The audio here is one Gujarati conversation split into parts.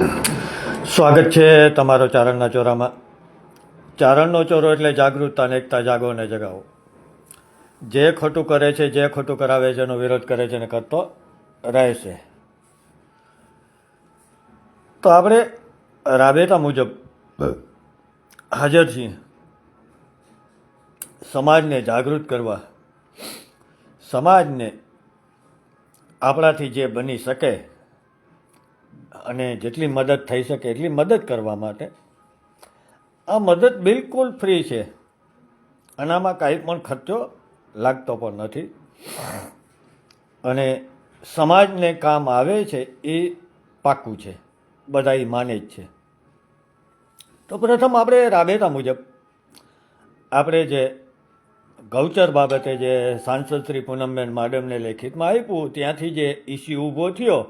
સ્વાગત છે તમારો ચારણના ચોરામાં. ચારણનો ચોરો એટલે જાગૃતતા અને એકતા, જાગો અને જગાવો. જે ખોટું કરે છે, જે ખોટું કરાવે છે, એનો વિરોધ કરે છે અને કરતો રહેશે તો આપણે રાબેતા મુજબ હાજર છીએ. સમાજને જાગૃત કરવા. સમાજને આપણાથી જે બની શકે અને જેટલી મદદ થઈ શકે એટલી મદદ કરવા માટે આ મદદ બિલકુલ ફ્રી છે. અને આમાં કાંઈ પણ ખર્ચો લાગતો પણ નથી. અને સમાજને કામ આવે છે એ પાક્કું છે. બધા એ માને જ છે. તો પ્રથમ આપણે રાબેતા મુજબ આપણે જે ગૌચર બાબતે જે સાંસદ શ્રી પૂનમબેન માડમને લેખિતમાં આપ્યું, ત્યાંથી જે ઇસ્યુ ઊભો થયો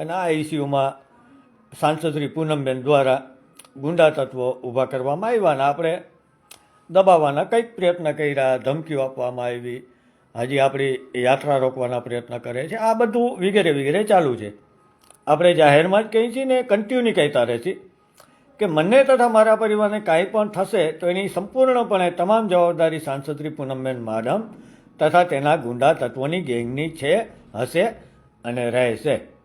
અને આ ઇસ્યુમાં સાંસદ શ્રી પૂનમબેન દ્વારા ગુંડા તત્વો ઊભા કરવામાં આવ્યા અને આપણે દબાવવાના કંઈક પ્રયત્ન કર્યા, ધમકીઓ આપવામાં આવી. હજી આપણી યાત્રા રોકવાના પ્રયત્ન કરે છે. આ બધું વગેરે વગેરે ચાલુ છે. આપણે જાહેરમાં જ કહીએ છીએ ને કન્ટિન્યુ કહેતા રહે છીએ કે મને તથા મારા પરિવારને કાંઈ પણ થશે તો એની સંપૂર્ણપણે તમામ જવાબદારી સાંસદ શ્રી પૂનમબેન માડમ તથા તેના ગુંડા તત્વોની ગેંગની છે, હશે અને રહેશે.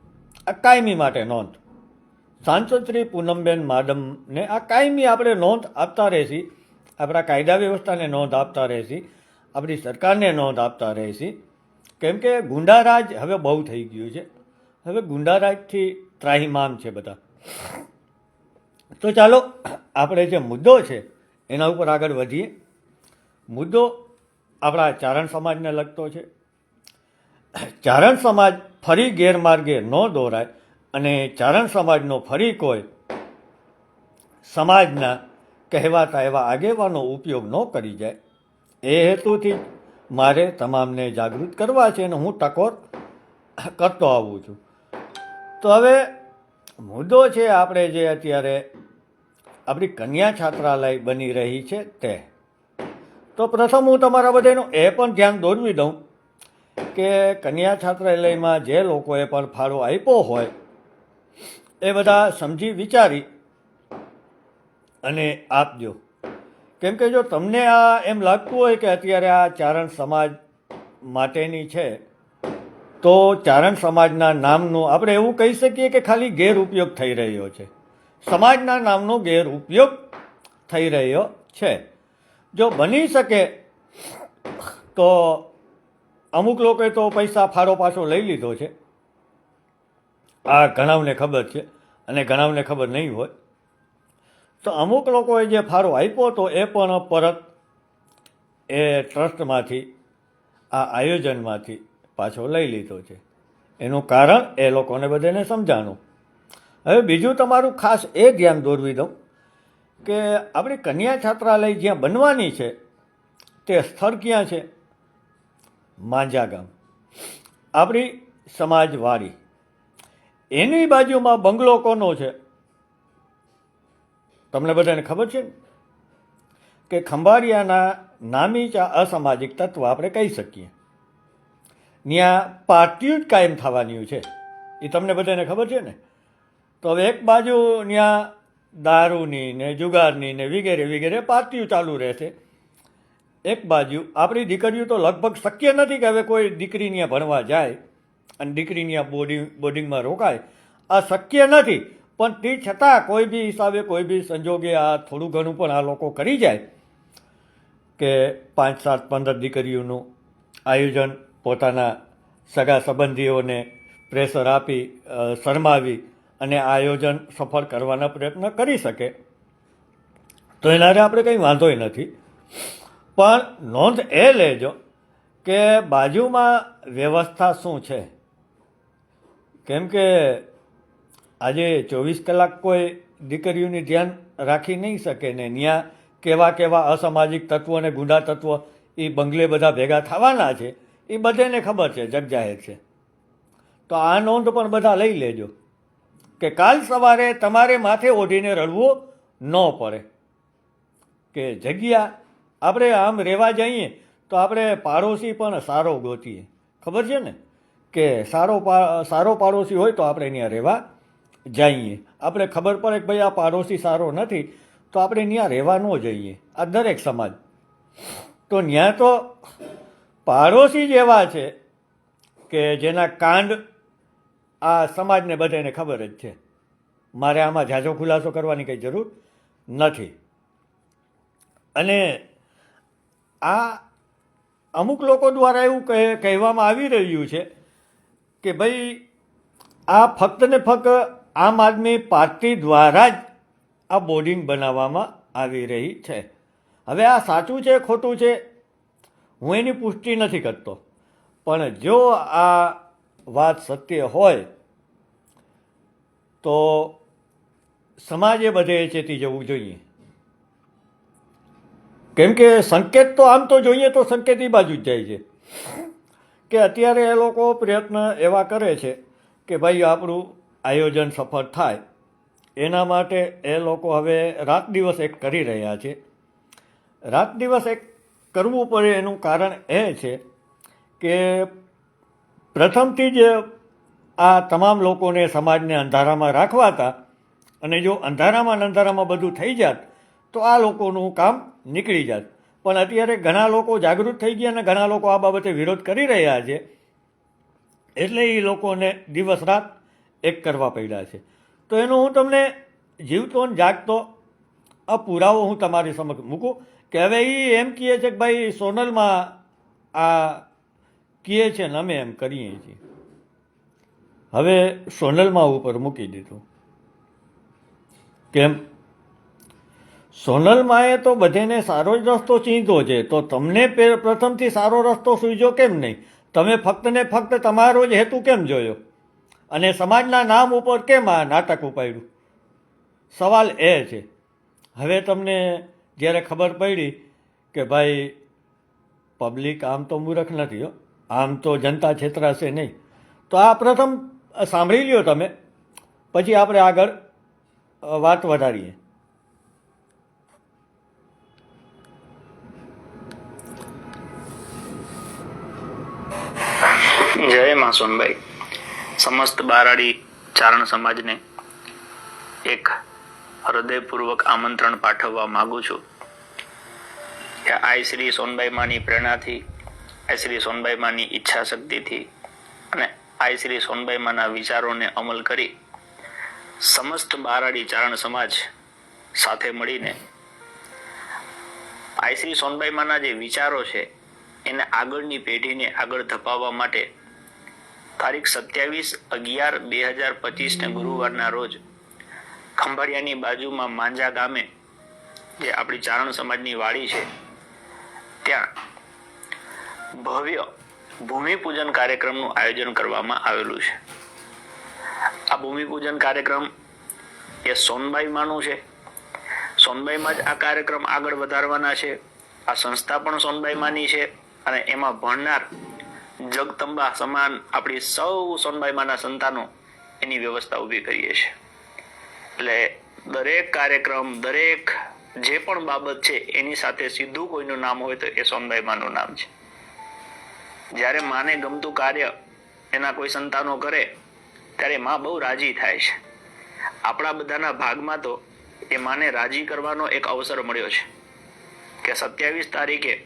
આ કાયમી માટે નોંધ. સાંસદ પૂનમબેન માડમને આ કાયમી આપણે નોંધ આપતા રહેશી. આપણા કાયદા વ્યવસ્થાને નોંધ આપતા રહેશી. આપણી સરકારને નોંધ આપતા રહેશી. કેમ કે ગુંડારાજ હવે બહુ થઈ ગયું છે. હવે ગુંડારાજથી ત્રાહિમામ છે બધા. તો ચાલો, આપણે જે મુદ્દો છે, એના ઉપર આગળ વધીએ. મુદ્દો આપણા ચારણ સમાજને લગતો છે. ચારણ સમાજ ફરી ગેરમાર્ગે ન દોરાય અને ચારણ સમાજનો ફરી કોઈ સમાજના કહેવાતા એવા આગેવાનો ઉપયોગ ન કરી જાય. એ હેતુથી મારે તમામને જાગૃત કરવા છે અને હું ટકોર કરતો આવું છું. તો હવે મુદ્દો છે આપણે જે અત્યારે આપણી કન્યા છાત્રાલય બની રહી છે તે. તો પ્રથમ હું તમારા બધાનું એ પણ ધ્યાન દોરવી દઉં. કે કન્યા છાત્રાલયમાં જે લોકોએ પણ ફાળો આપ્યો હોય, એ બધા સમજી વિચારી અને આપજો. કેમ કે જો તમને આ એમ લાગતું હોય કે અત્યારે આ ચારણ સમાજ માટેની છે, તો ચારણ સમાજના નામનું આપણે એવું કહી શકીએ કે ખાલી ગેરઉપયોગ થઈ રહ્યો છે. સમાજના નામનો ગેરઉપયોગ થઈ રહ્યો છે. જો બની શકે તો અમુક લોકોએ તો પૈસા ફાળો પાછો લઈ લીધો છે. આ ઘણાવને ખબર છે અને ઘણાવને ખબર નહીં હોય. તો અમુક લોકોએ જે ફાળો આપ્યો હતો એ પણ પરત એ ટ્રસ્ટમાંથી, આ આયોજનમાંથી પાછો લઈ લીધો છે. એનું કારણ એ લોકોને બધાને સમજાણું. હવે બીજું તમારું ખાસ એ ધ્યાન દોરવી દઉં કે આપણી કન્યા છાત્રાલય જ્યાં બનવાની છે તે સ્થળ ક્યાં છે? માંજા ગામ આપણી સમાજવાડી. એની બાજુમાં બંગલો કોનો છે. તમને બધાને ખબર છે કે ખંભાળિયાના નામી ચા અસામાજિક તત્વ આપણે કહી શકીએ. ત્યાં પાર્ટીઓ જ કાયમ થવાની છે. એ તમને બધાને ખબર છે ને? તો હવે એક બાજુ ત્યાં દારૂની ને જુગારની ને વગેરે વગેરે પાર્ટીઓ ચાલુ રહેશે. એક બાજુ, આપણી દીકરીઓ તો લગભગ શક્ય નથી કે હવે કોઈ દીકરી ત્યાં ભણવા જાય અને દીકરી ત્યાં બોર્ડિંગ બોર્ડિંગમાં રોકાય. આ શક્ય નથી, પણ તે છતાં કોઈ બી હિસાબે, કોઈ બી સંજોગે આ થોડું ઘણું પણ આ લોકો કરી જાય કે પાંચ, સાત, પંદર દીકરીઓનું આયોજન પોતાના સગા સંબંધીઓને પ્રેશર આપી શરમાવી અને આયોજન સફળ કરવાના પ્રયત્ન કરી શકે. તો એના આપણે કંઈ વાંધોય નથી. પણ નોંધ એ લેજો કે બાજુમાં વ્યવસ્થા શું છે? કેમ કે આજે ચોવીસ કલાક કોઈ દીકરીઓની ધ્યાન રાખી નહીં શકે ને ત્યાં કેવા કેવા અસામાજિક તત્વો અને ગુંડા તત્વો એ બંગલે બધા ભેગા થવાના છે એ બધાને ખબર છે, જગજાહેર છે. તો આ નોંધ પણ બધા લઈ લેજો કે કાલ સવારે તમારે માથે ઓઢીને રડવું ન પડે. કે જગ્યા આપણે આમ રહેવા જઈએ તો આપણે પાડોશી પણ સારો ગોતીએ. ખબર છે ને? કે સારો પા, સારો પાડોશી હોય તો આપણે ત્યાં રહેવા જઈએ. આપણે ખબર પડે કે ભાઈ આ પાડોશી સારો નથી તો આપણે ત્યાં રહેવા ન જઈએ. આ દરેક સમાજ. તો ત્યાં તો પાડોશી જ એવા છે કે જેના કાંડ આ સમાજને બધાને ખબર જ છે. મારે આમાં ઝાઝો ખુલાસો કરવાની કંઈ જરૂર નથી. અને આ અમુક લોકો દ્વારા એવું કહે, કહેવામાં આવી રહ્યું છે કે ભાઈ, આ ફક્ત ને ફક્ત આમ આદમી પાર્ટી દ્વારા જ આ બોર્ડિંગ બનાવવામાં આવી રહી છે. હવે આ સાચું છે, ખોટું છે? હું એની પુષ્ટિ નથી કરતો. પણ જો આ વાત સત્ય હોય, તો સમાજે બધે ચેતી જવું જોઈએ. કેમ કે સંકેત તો આમ તો જોઈએ તો સંકેત એ બાજુ જ જાય છે. કે અત્યારે એ લોકો પ્રયત્ન એવા કરે છે કે ભાઈ આપણું આયોજન સફળ થાય. એના માટે એ લોકો હવે રાત દિવસ એક કરી રહ્યા છે. રાત દિવસ એક કરવું પડે એનું કારણ એ છે કે પ્રથમથી જ આ તમામ લોકોને સમાજને અંધારામાં રાખવા હતા અને જો અંધારામાં અંધારામાં બધું થઈ જાત તો આ લોકોનું કામ નીકળી જાત પણ અત્યારે ઘણા લોકો જાગૃત થઈ ગયા અને ઘણા લોકો આ બાબતે વિરોધ કરી રહ્યા છે. એટલે એ લોકોને દિવસ રાત એક કરવા પડ્યા છે. તો એનું હું તમને જીવતો ને જાગતો આ પુરાવો હું તમારી સમક્ષ મૂકું કે હવે એ એમ કહે છે કે ભાઈ સોનલમાં આ કહે છે ને અમે એમ કરીએ છીએ. હવે સોનલમાં ઉપર મૂકી દીધું. કેમ? સોનલમાએ તો બધેને સારો જ રસ્તો ચીંધો છે. તો તમને પ્રથમથી સારો રસ્તો સૂઝ્યો કેમ નહીં? તમે ફક્ત ને ફક્ત તમારો જ હેતુ કેમ જોયો? અને સમાજના નામ ઉપર કેમ આ નાટક ઉપાડ્યું? સવાલ એ છે. હવે તમને જ્યારે ખબર પડી કે ભાઈ, પબ્લિક આમ તો મૂર્ખ નથી હો. આમ તો જનતા છેતરાશે નહીં. તો આ પ્રથમ સાંભળી લ્યો તમે. પછી આપણે આગળ વાત વધારીએ. જય માં સોનભાઈ સમસ્ત બારાડી ચારણ સમાજને એક હૃદયપૂર્વક આમંત્રણ પાઠવવા માગું છું કે આઈ શ્રી સોનબાઈ માની પ્રેરણાથી, આઈ શ્રી સોનબાઈ માની ઈચ્છા શક્તિથી અને આઈ શ્રી સોનબાઈ માના વિચારોને અમલ કરી સમસ્ત બારાડી ચારણ સમાજ સાથે મળીને આઈ શ્રી સોનબાઈ માના જે વિચારો છે એને આગળની પેઢીને આગળ ધપાવવા માટે તારીખ સત્યાવીસ અગિયાર બે હજાર પચીસ ને ગુરુવારના રોજ ખંભાળિયાની બાજુમાં માંજા ગામે, જે આપણી ચારણ સમાજની વાડી છે, ત્યાં ભવ્ય ભૂમિપૂજન કાર્યક્રમનું આયોજન કરવામાં આવેલું છે. આ ભૂમિપૂજન કાર્યક્રમ એ સોનબાઈમાંનું છે. સોનબાઈમાં જ આ કાર્યક્રમ આગળ વધારવાના છે. આ સંસ્થા પણ સોનબાઈમાંની છે અને એમાં ભણનાર જગદંબા સમાન આપણી સૌ સોનબાઈમાંના સંતાનો એની વ્યવસ્થા ઊભી કરીએ છીએ. એટલે દરેક કાર્યક્રમ, દરેક જે પણ બાબત છે, એની સાથે સીધું કોઈનું નામ હોય તો એ સોનબાઈમાંનું નામ છે. જ્યારે માને ગમતું કાર્ય એના કોઈ સંતાનો કરે, ત્યારે માં બહુ રાજી થાય છે. આપણા બધાના ભાગમાં તો એ માને રાજી કરવાનો એક અવસર મળ્યો છે કે સત્યાવીસ તારીખે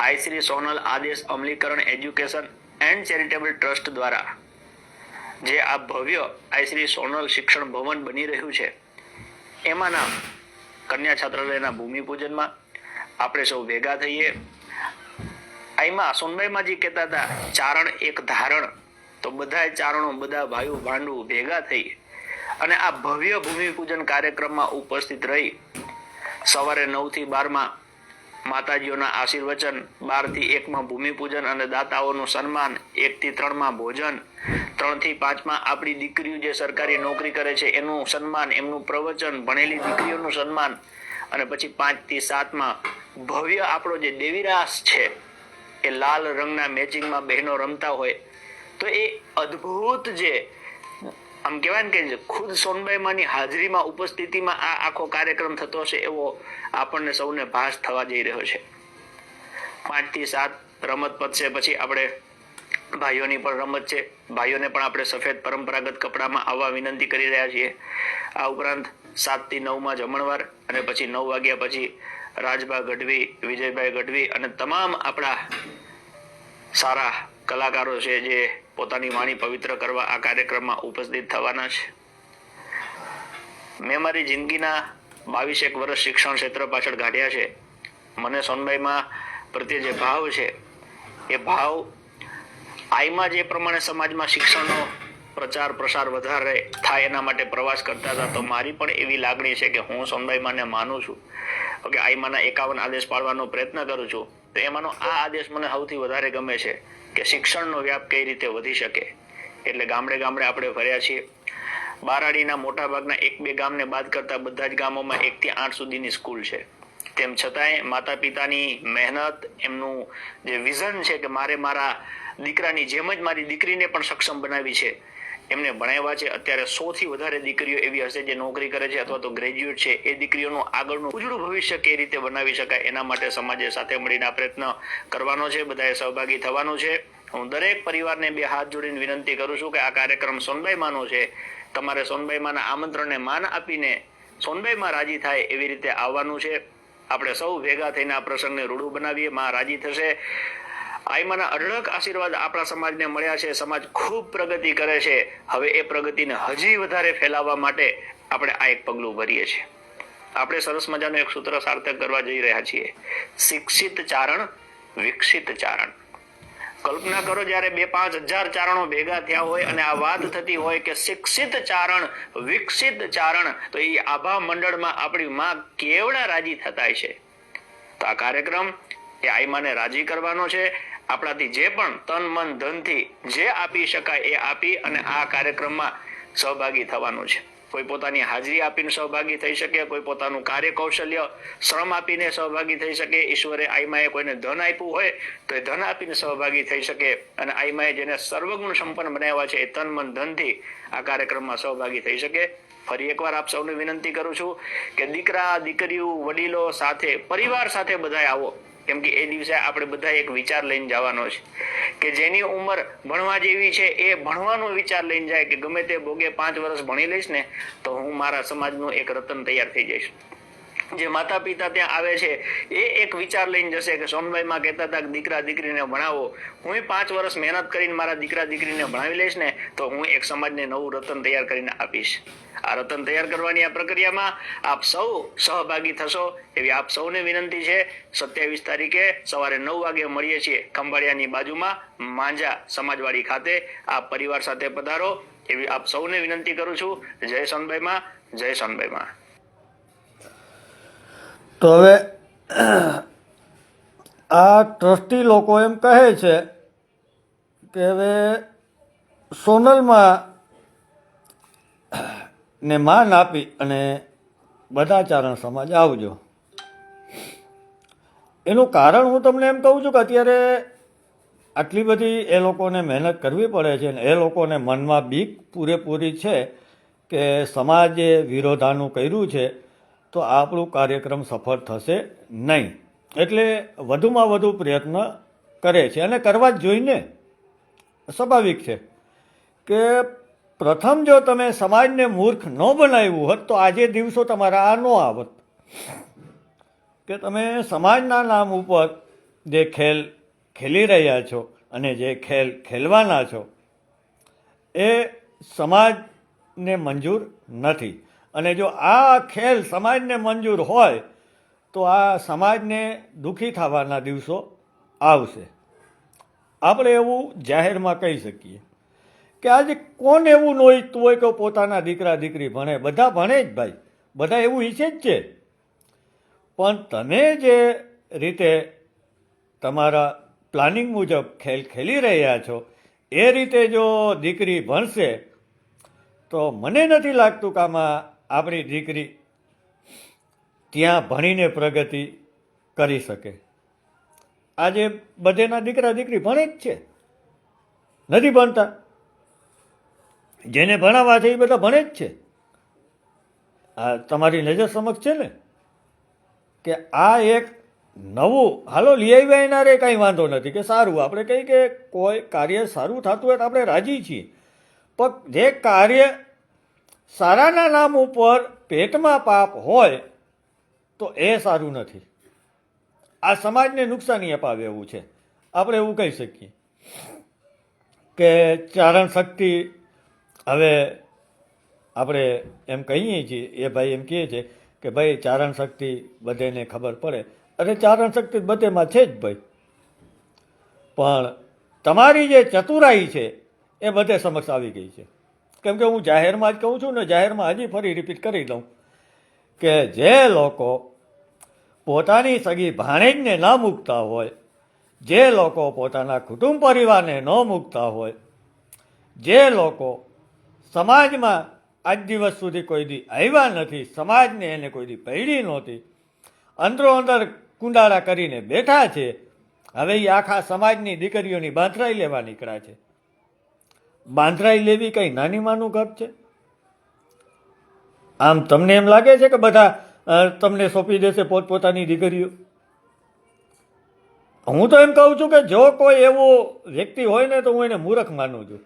આઈ શ્રી સોનલ આદેશ અમલીકરણ એજ્યુકેશન એન્ડ ચેરિટેબલ ટ્રસ્ટ દ્વારા જે આ ભવ્ય આઈ શ્રી સોનલ શિક્ષણ ભવન બની રહ્યું છે એમાંના કન્યા છાત્રાલયના ભૂમિપૂજનમાં આપણે સૌ ભેગા થઈએ. આઈમાં સોનભાઈમાજી કહેતા હતા, ચારણ એક ધારણ. તો બધા ચારણો, બધા ભાઈઓ ભાંડુ ભેગા થઈ અને આ ભવ્ય ભૂમિપૂજન કાર્યક્રમમાં ઉપસ્થિત રહી. સવારે નવથી બારમાં માતાજીઓના આશીર્વચન બારથી એકમાં ભૂમિપૂજન અને દાતાઓનું સન્માન એક થી ત્રણમાં ભોજન. ત્રણથી પાંચમાં આપણી દીકરીઓ જે સરકારી નોકરી કરે છે, એનું સન્માન, એમનું પ્રવચન, ભણેલી દીકરીઓનું સન્માન. અને પછી પાંચથી સાતમાં ભવ્ય આપણો જે દેવીરાસ છે, એ લાલ રંગના મેચિંગમાં બહેનો રમતા હોય. તો એ અદ્ભુત જે આમ કહેવાય ને કે ખુદ સોનબાઈમાંની હાજરીમાં, ઉપસ્થિતિમાં આ આખો કાર્યક્રમ થતો હશે એવો આપણને સૌને ભાસ થવા જઈ રહ્યો છે. પાંચથી સાત રમત પતશે, પછી આપણે ભાઈઓની પણ રમત છે. ભાઈઓને પણ આપણે સફેદ પરંપરાગત કપડામાં આવવા વિનંતી કરી રહ્યા છીએ. આ ઉપરાંત સાતથી નવ જમણવાર અને પછી નવ વાગ્યા પછી રાજભા ગઢવી, વિજયભાઈ ગઢવી અને તમામ આપણા સારા કલાકારો છે જે પોતાની વાણી પવિત્ર કરવા આ કાર્યક્રમમાં ઉપસ્થિત થવાના છે. મેં મારી જિંદગીના બાવીસ એક વર્ષ શિક્ષણ ક્ષેત્ર પાછળ કાઢ્યા છે. મને સોનબાઈમાં પ્રત્યે જે ભાવ છે, એ ભાવ આઈમાં જે પ્રમાણે સમાજમાં શિક્ષણનો પ્રચાર પ્રસાર વધારે થાય એના માટે પ્રવાસ કરતા હતા, તો મારી પણ એવી લાગણી છે કે હું સોનબાઈમાને માનું છું. કે આઈમાના એકાવન આદેશ પાડવાનો પ્રયત્ન કરું છું. તો એમાંનો આ આદેશ મને સૌથી વધારે ગમે છે. કે શિક્ષણનો વ્યાપ કઈ રીતે વધી શકે? એટલે ગામડે ગામડે આપણે ફર્યા છીએ. બારાડીના મોટા ભાગના એક બે ગામને બાદ કરતા બધા જ ગામોમાં એકથી આઠ સુધીની સ્કૂલ છે. તેમ છતાંય માતા પિતાની મહેનત, એમનું જે વિઝન છે કે મારે મારા દીકરાની જેમ જ મારી દીકરીને પણ સક્ષમ બનાવી છે એમને ભણાવ્યા છે. અત્યારે સૌથી વધારે દીકરીઓ એવી હશે જે નોકરી કરે છે અથવા તો ગ્રેજ્યુએટ છે. એ દીકરીઓનું આગળનું ઉજળું ભવિષ્ય કઈ રીતે બનાવી શકાય એના માટે સમાજે સાથે મળીને આ પ્રયત્ન કરવાનો છે. બધાએ સહભાગી થવાનું છે. હું દરેક પરિવારને બે હાથ જોડીને વિનંતી કરું છું કે આ કાર્યક્રમ સોનભાઈ માનો છે. તમારે સોનબાઈ માના આમંત્રણને માન આપીને સોનબાઈમાં રાજી થાય એવી રીતે આવવાનું છે. આપણે સૌ ભેગા થઈને આ પ્રસંગને રૂડું બનાવીએ. માં રાજી થશે. આઈમાના અઢળક આશીર્વાદ આપણા સમાજને મળ્યા છે. સમાજ ખૂબ પ્રગતિ કરે છે. હવે એ પ્રગતિને હજી વધારે ફેલાવવા માટે આપણે આ એક પગલું ભરીએ છીએ. આપણે સરસ મજાનું એક સૂત્ર સાર્થક કરવા જઈ રહ્યા છીએ. શિક્ષિત ચારણ, વિકસિત ચારણ. કલ્પના કરો જ્યારે બે પાંચ હજાર ચારણો ભેગા થયા હોય અને આ વાત થતી હોય કે શિક્ષિત ચારણ, વિકસિત ચારણ, તો એ આભા મંડળમાં આપણી માં કેવડા રાજી થતા છે? તો આ કાર્યક્રમ એ આઈમાને રાજી કરવાનો છે. આપણાથી જે પણ તન, મન, ધનથી જે આપી શકાય એ આપી અને આ કાર્યક્રમમાં સહભાગી થવાનું છે. કોઈ પોતાની હાજરી આપીને સહભાગી થઈ શકે, કોઈ પોતાનું કાર્ય કૌશલ્ય શ્રમ આપીને સહભાગી થઈ શકે. ઈશ્વરે આઈમાએ કોઈને ધન આપ્યું હોય તો એ ધન આપીને સહભાગી થઈ શકે અને આઈમાએ જેને સર્વગુણ સંપન્ન બનાવ્યા છે એ તન, મન, ધનથી આ કાર્યક્રમમાં સહભાગી થઈ શકે. ફરી એકવાર આપ સૌને વિનંતી કરું છું કે દીકરા, દીકરીઓ, વડીલો સાથે, પરિવાર સાથે બધાય આવો. કેમ કે એ દિવસે આપણે બધા એક વિચાર લઈને જવાનો છે કે જેની ઉંમર ભણવા જેવી છે, એ ભણવાનો વિચાર લઈને જાય કે ગમે તે ભોગે પાંચ વર્ષ ભણી લઈશ ને, તો હું મારા સમાજનું એક રતન તૈયાર થઈ જઈશ. જે માતા પિતા ત્યાં આવે છે, એ એક વિચાર લઈને જશે કે સોનભાઈમાં કહેતા હતા કે દીકરા દીકરીને ભણાવો. હું પાંચ વર્ષ મહેનત કરીને મારા દીકરા દીકરીને ભણાવી લઈશ ને તો હું એક સમાજને નવું રતન તૈયાર કરીને આપીશ. આ રતન તૈયાર કરવાની આ પ્રક્રિયામાં આપ સૌ સહભાગી થશો એવી આપ સૌને વિનંતી છે. સત્યાવીસ તારીખે સવારે નવ વાગે મળીએ છીએ ખંભાળિયાની બાજુમાં માંજા સમાજવાડી ખાતે. આપ પરિવાર સાથે પધારો એવી આપ સૌને વિનંતી કરું છું. જય સોનભાઈમાં જય સોનભાઈમાં તો હવે, આ ટ્રસ્ટી લોકો એમ કહે છે કે હવે સોનલમાં ને માન આપી અને બધા ચારણ સમાજ આવજો. એનું કારણ હું તમને એમ કહું છું કે અત્યારે આટલી બધી એ લોકોને મહેનત કરવી પડે છે ને એ લોકોને મનમાં બીક પૂરેપૂરી છે કે સમાજે વિરોધાનું કર્યું છે, તો આપણું કાર્યક્રમ સફળ થશે નહીં. એટલે વધુમાં વધુ પ્રયત્ન કરે છે અને કરવા જ જોઈને સ્વાભાવિક છે. કે પ્રથમ જો તમે સમાજને મૂર્ખ ન બનાવ્યું હોત, તો આજે દિવસો તમારા આ ન આવત. કે તમે સમાજના નામ ઉપર જે ખેલ ખેલી રહ્યા છો અને જે ખેલ ખેલવાના છો, એ સમાજને મંજૂર નથી. અને જો આ ખેલ સમાજને મંજૂર હોય, તો આ સમાજને દુઃખી થવાના દિવસો આવશે. આપણે એવું જાહેરમાં કહી શકીએ. કે આજે કોણ એવું ન ઈચ્છતું હોય કે પોતાના દીકરા દીકરી ભણે? બધા ભણે જ ભાઈ. બધા એવું ઈચ્છે જ છે. પણ તમે જે રીતે તમારા પ્લાનિંગ મુજબ ખેલ ખેલી રહ્યા છો, એ રીતે જો દીકરી ભણશે, તો મને નથી લાગતું કે આમાં આપણી દીકરી ત્યાં ભણીને પ્રગતિ કરી શકે. આજે બધેના દીકરા દીકરી ભણે જ છે. નથી ભણતા. જેને ભણાવવા છે એ બધા ભણે જ છે. આ તમારી નજર સમક્ષ છે ને? કે આ એક નવું, હાલો લઈ આવ્યા એના રે કંઈ વાંધો નથી, કે સારું, આપણે કંઈ કે કોઈ કાર્ય સારું થતું હોય તો આપણે રાજી છીએ. પણ જે કાર્ય સારાના નામ ઉપર પેટમાં પાપ હોય તો એ સારું નથી. આ સમાજને નુકસાની અપાવે એવું છે. આપણે એવું કહી શકીએ કે ચારણ શક્તિ હવે આપણે એમ કહીએ છીએ, એ ભાઈ એમ કહે છે કે ભાઈ ચારણ શક્તિ બધેને ખબર પડે. અરે ચારણ શક્તિ બધેમાં છે જ ભાઈ. પણ તમારી જે ચતુરાઈ છે, એ બધે સમક્ષ આવી ગઈ છે. કેમ કે હું જાહેરમાં જ કહું છું ને, જાહેરમાં હજી ફરી રિપીટ કરી દઉં કે જે લોકો પોતાની સગી ભાણેજને ન મૂકતા હોય, જે લોકો પોતાના કુટુંબ પરિવારને ન મૂકતા હોય, જે લોકો સમાજમાં આજ દિવસ સુધી કોઈ દી આવ્યા નથી, સમાજને એને કોઈ દી પૈડી નહોતી. અંદરો અંદર કુંડાળા કરીને બેઠા છે. હવે એ આખા સમાજની દીકરીઓની બાંધરાઈ લેવા નીકળ્યા છે. બાંધરાઈ લેવી કંઈ નાની માનું ઘર છે? આમ તમને એમ લાગે છે કે બધા તમને સોંપી દેશે પોતપોતાની દીકરીઓ? હું તો એમ કહું છું કે જો કોઈ એવો વ્યક્તિ હોય ને તો હું એને મૂર્ખ માનું છું.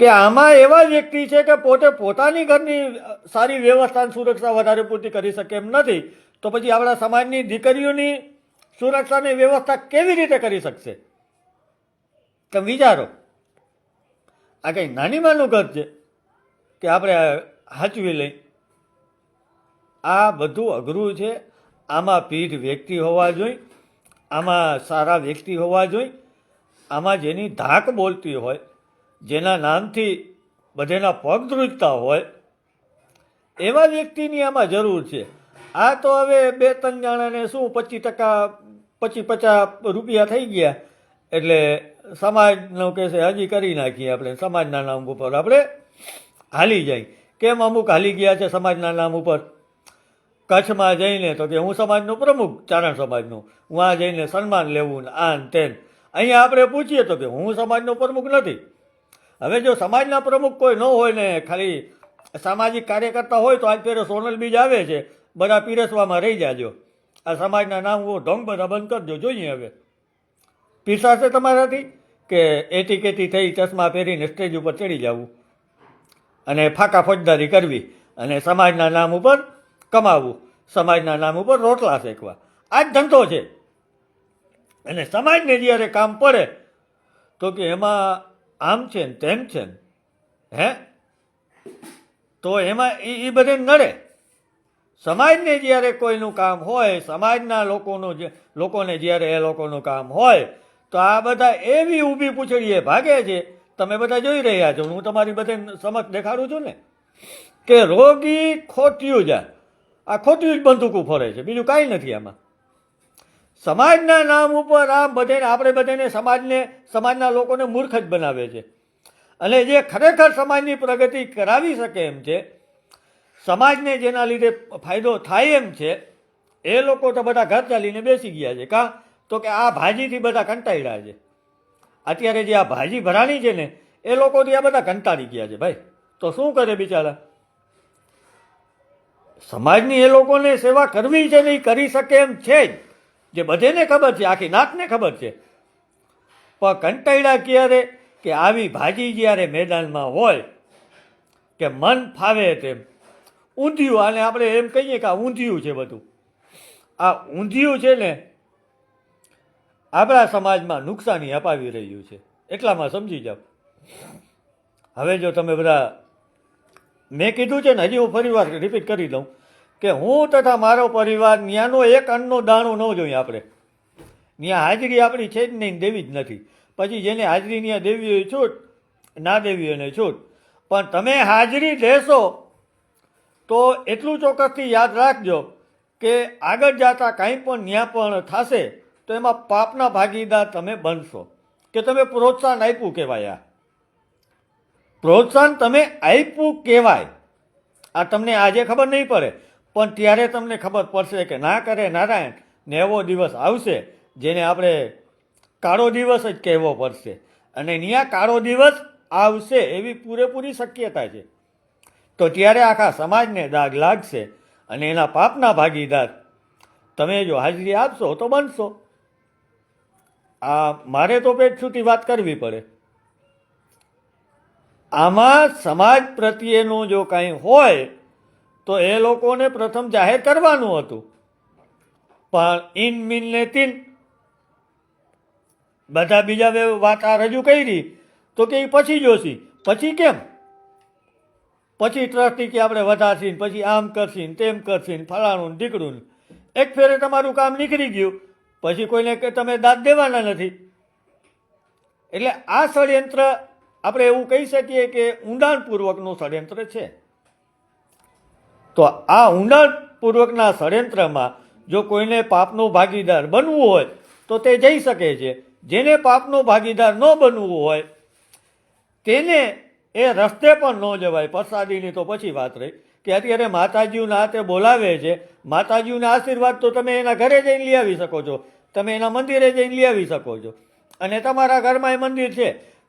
કે આમાં એવા વ્યક્તિ છે કે પોતે પોતાની ઘરની સારી વ્યવસ્થા સુરક્ષા વધારે પૂરતી કરી શકે એમ નથી, તો પછી આપણા સમાજની દીકરીઓની સુરક્ષાની વ્યવસ્થા કેવી રીતે કરી શકશે? તમે વિચારો. આ કંઈ નાની માનું ઘર છે કે આપણે હાચવી લઈ. આ બધું અઘરું છે. આમાં પીઠ વ્યક્તિ હોવા જોઈએ આમાં સારા વ્યક્તિ હોવા જોઈએ આમાં જેની ધાક બોલતી હોય જેના નામથી બધેના પગ ધ્રુજતા હોય, એવા વ્યક્તિની આમાં જરૂર છે. આ તો હવે બે ત્રણ જણાને શું પચીસ ટકા, પચીસ પચાસ રૂપિયા થઈ ગયા. એટલે સમાજનું કહેશે હજી કરી નાખીએ આપણે, સમાજના નામ ઉપર આપણે હાલી જાય. કેમ અમુક હાલી ગયા છે સમાજના નામ ઉપર? કચ્છમાં જઈને તો કે હું સમાજનો પ્રમુખ, ચારણ સમાજનું. હું આ જઈને સન્માન લેવું ને આન તેન અહીંયા આપણે પૂછીએ તો કે હું સમાજનો પ્રમુખ નથી. હવે જો સમાજના પ્રમુખ કોઈ ન હોય ને, ખાલી સામાજિક કાર્યકર્તા હોય તો આજ ફેરે સોનલ બીજ આવે છે. બધા પીરસવામાં રહી જાજો. આ સમાજના નામ હું ઢોંગ બધા બંધ કરજો. જોઈએ હવે. પીરસાશે તમારાથી કે એટી કેટી થઈ ચશ્મા પહેરીને સ્ટેજ ઉપર ચડી જવું? અને ફાકા ફોજદારી કરવી અને સમાજના નામ ઉપર કમાવવું સમાજના નામ ઉપર રોટલા શેકવા? આ જ ધંધો છે. અને સમાજને જ્યારે કામ પડે, તો કે એમાં આમ છે ને તેમ છે ને, હે? તો એમાં એ એ બધે નડે. સમાજને જ્યારે કોઈનું કામ હોય, સમાજના લોકોનું જે લોકોને જ્યારે એ લોકોનું કામ હોય, તો આ બધા એવી ઊભી પૂછડીએ ભાગે છે. તમે બધા જોઈ રહ્યા છો, હું તમારી બધે સમક્ષ દેખાડું છું ને, કે રોગી ખોટ્યું જ આ ખોટ્યું જ બંદૂકું ફરે છે, બીજું કાંઈ નથી આમાં. સમાજના નામ ઉપર આ બધાને, આપણે બધાને સમાજને, સમાજના લોકોને મૂર્ખ જ બનાવે છે. અને જે ખરેખર સમાજની પ્રગતિ કરાવી શકે એમ છે, સમાજને જેના લીધે ફાયદો થાય એમ છે, એ લોકો તો બધા ઘર ચાલીને બેસી ગયા છે. કાં? તો કે આ ભાજીથી બધા કંટાળ્યા છે. અત્યારે જે આ ભાજી ભરાણી છે ને, એ લોકોથી આ બધા કંટાળી ગયા છે ભાઈ. તો શું કરે બિચારા? સમાજની એ લોકોને સેવા કરવી છે ને એ કરી શકે એમ છે જ. જે બધેને ખબર છે, આખી નાતને ખબર છે. પણ કંટાળ્યા ક્યારે કે આવી ભાજી જ્યારે મેદાનમાં હોય કે મન ફાવે તેમ, ઊંધિયું, આને આપણે એમ કહીએ કે આ ઊંધિયું છે બધું. આ ઊંધિયું છે ને આપણા સમાજમાં નુકસાની અપાવી રહ્યું છે. એટલામાં સમજી જાઓ. હવે જો તમે બધા, મેં કીધું છે ને, હજી હું ફરી વાર રિપીટ કરી દઉં. કે હું તથા મારો પરિવાર ન્યાનો એક અન્નનો દાણો ન જોઈએ આપણે. ત્યાં હાજરી આપણી છે જ નહીં દેવી જ નથી. પછી જેને હાજરી ત્યાં દેવી હોય છૂટ, ના દેવી હોય છૂટ. પણ તમે હાજરી દેશો તો એટલું ચોક્કસથી યાદ રાખજો કે આગળ જતા કાંઈ પણ ન્યા પણ થશે, તો એમાં પાપના ભાગીદાર તમે બનશો. કે તમે પ્રોત્સાહન આપ્યું કહેવાય પ્રોત્સાહન તમે આપ્યું કહેવાય. આ તમને આજે ખબર નહીં પડે. પણ ત્યારે તમને ખબર પડશે કે ના કરે નારાયણ ને એવો દિવસ આવશે, જેને આપણે કાળો દિવસ જ કહેવો પડશે. અને ત્યાં કાળો દિવસ આવશે એવી પૂરેપૂરી શક્યતા છે. તો ત્યારે આખા સમાજને દાગ લાગશે અને એના પાપના ભાગીદાર તમે જો હાજરી આપશો તો બનશો. આ મારે તો પેટ છૂટી વાત કરવી પડે. આમાં સમાજ પ્રત્યેનું જો કાંઈ હોય તો એ લોકોને પ્રથમ જાહેર કરવાનું હતું. પણ ઇન મીન ને તીન બધા બીજા વાત આ રજૂ કરી. તો કે એ પછી જોશી. પછી કેમ? પછી ટ્રસ્ટી કે આપણે વધારશી પછી આમ કરશી તેમ કરશી ફલાણું ઢીકડું એક ફેરે તમારું કામ નીકળી ગયું. પછી કોઈને કે તમે દાદ દેવાના નથી. એટલે આ ષડયંત્ર આપણે એવું કહી શકીએ કે ઊંડાણપૂર્વકનું ષડયંત્ર છે. તો આ ઊંડાણપૂર્વકના ષડયંત્રમાં જો કોઈને પાપનો ભાગીદાર બનવું હોય, તો તે જઈ શકે છે. જેને પાપનો ભાગીદાર ન બનવું હોય, તેને એ રસ્તે પણ ન જવાય. પ્રસાદીની તો પછી વાત રહી કે અત્યારે માતાજીઓના હાથે બોલાવે છે. માતાજીઓના આશીર્વાદ તો તમે એના ઘરે જઈને લઈ આવી શકો છો. તમે એના મંદિરે જઈને લઈ આવી શકો છો. અને તમારા ઘરમાં એ મંદિર છે.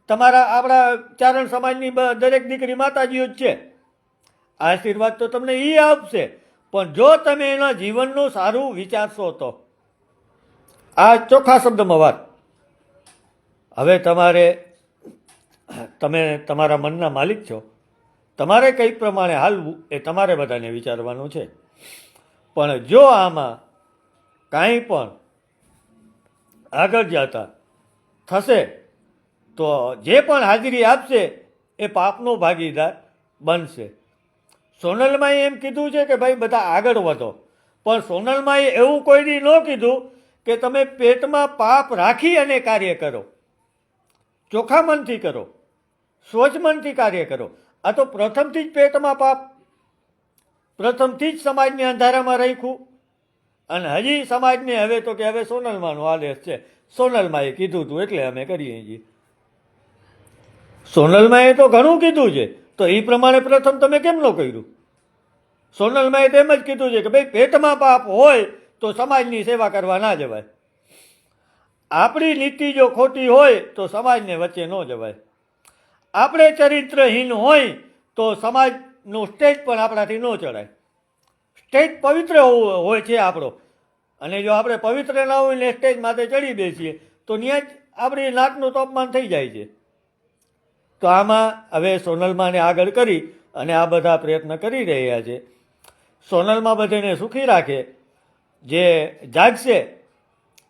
તમારા આપણા ચારણ સમાજની દરેક દીકરી માતાજીઓ જ છે. આશીર્વાદ તો તમને એ આપશે. પણ જો તમે એના જીવનનું સારું વિચારશો તો. આ ચોખ્ખા શબ્દમાં વાત. હવે તમારે, તમે તમારા મનના માલિક છો. તમારે કઈ પ્રમાણે હાલવું એ તમારે બધાને વિચારવાનું છે. પણ જો આમાં કાંઈ પણ આગળ જતા થશે, તો જે પણ હાજરી આપશે એ પાપનો ભાગીદાર બનશે. સોનલમાએ એમ કીધું છે કે ભાઈ બધા આગળ વધો. પણ સોનલમાએ એવું કોઈ ન કીધું કે તમે પેટમાં પાપ રાખી અને કાર્ય કરો. ચોખ્ખા મનથી કરો. સ્વચ્છ મનથી કાર્ય કરો. આ તો પ્રથમથી જ પેટમાં પાપ. પ્રથમથી જ સમાજને અંધારામાં રાખ્યું. અને હજી સમાજને હવે તો કે હવે સોનલમાનો આદેશ છે. સોનલમાએ કીધું હતું એટલે અમે કરીએ છીએ. સોનલમાએ તો ઘણું કીધું છે. તો એ પ્રમાણે પ્રથમ તમે કેમ ન કર્યું? સોનલમાએ તેમ જ કીધું છે કે ભાઈ, પેટમાં પાપ હોય તો સમાજની સેવા કરવા ના જવાય. આપણી નીતિ જો ખોટી હોય તો સમાજને વચ્ચે ન જવાય. આપણે ચરિત્રહીન હોય તો સમાજનું સ્ટેજ પણ આપણાથી ન ચડાય. સ્ટેજ પવિત્ર હોય છે આપણો. અને જો આપણે પવિત્ર ના હોય ને સ્ટેજ માથે ચડી બેસીએ, તો ત્યાં જ આપણી નાકનું અપમાન થઈ જાય છે. તો આમાં હવે સોનલમાને આગળ કરી અને આ બધા પ્રયત્ન કરી રહ્યા છે. સોનલમાં બધાને સુખી રાખે, જે જાગશે,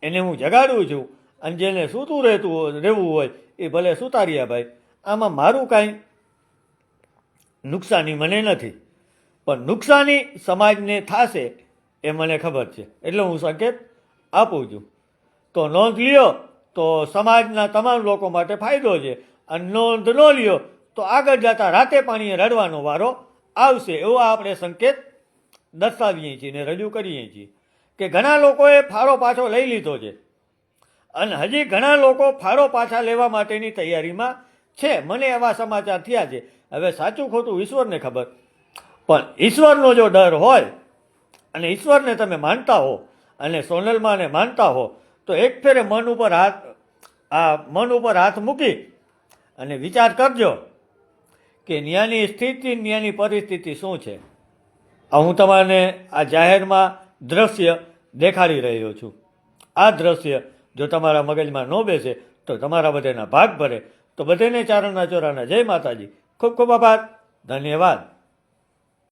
એને હું જગાડું છું અને જેને સૂતું રહેતું રહેવું હોય એ ભલે સુતાર્યા ભાઈ, આમાં મારું કાંઈ નુકસાની મને નથી. પણ નુકસાની સમાજને થશે એ મને ખબર છે. એટલે હું સંકેત આપું છું. તો નોંધ લ્યો, તો સમાજના તમામ લોકો માટે ફાયદો છે. નોંધ ન લ્યો તો આગળ જતા રાતે પાણીએ રડવાનો વારો આવશે એવો આપણે સંકેત દર્શાવીએ છીએ ને રજૂ કરીએ છીએ કે ઘણા લોકોએ ફાળો પાછો લઈ લીધો છે. અને હજી ઘણા લોકો ફાળો પાછા લેવા માટેની તૈયારીમાં છે. મને એવા સમાચાર થયા છે. હવે સાચું ખોટું ઈશ્વરને ખબર. પણ ઈશ્વરનો જો ડર હોય અને ઈશ્વરને તમે માનતા હો અને સોનલમાંને માનતા હો, તો એક ફેરે મન ઉપર હાથ આ મન ઉપર હાથ મૂકી અને વિચાર કરજો કે ન્યાની સ્થિતિ ન્યાની પરિસ્થિતિ શું છે? હું તમારે આ જાહેરમાં દ્રશ્ય દેખાડી રહ્યો છું. આ દ્રશ્ય જો તમારા મગજમાં ન બેસે, તો તમારા બધાના ભાગ ભરે. તો બધેને ચારણના ચોરાના જય માતાજી. ખૂબ ખૂબ આભાર. ધન્યવાદ.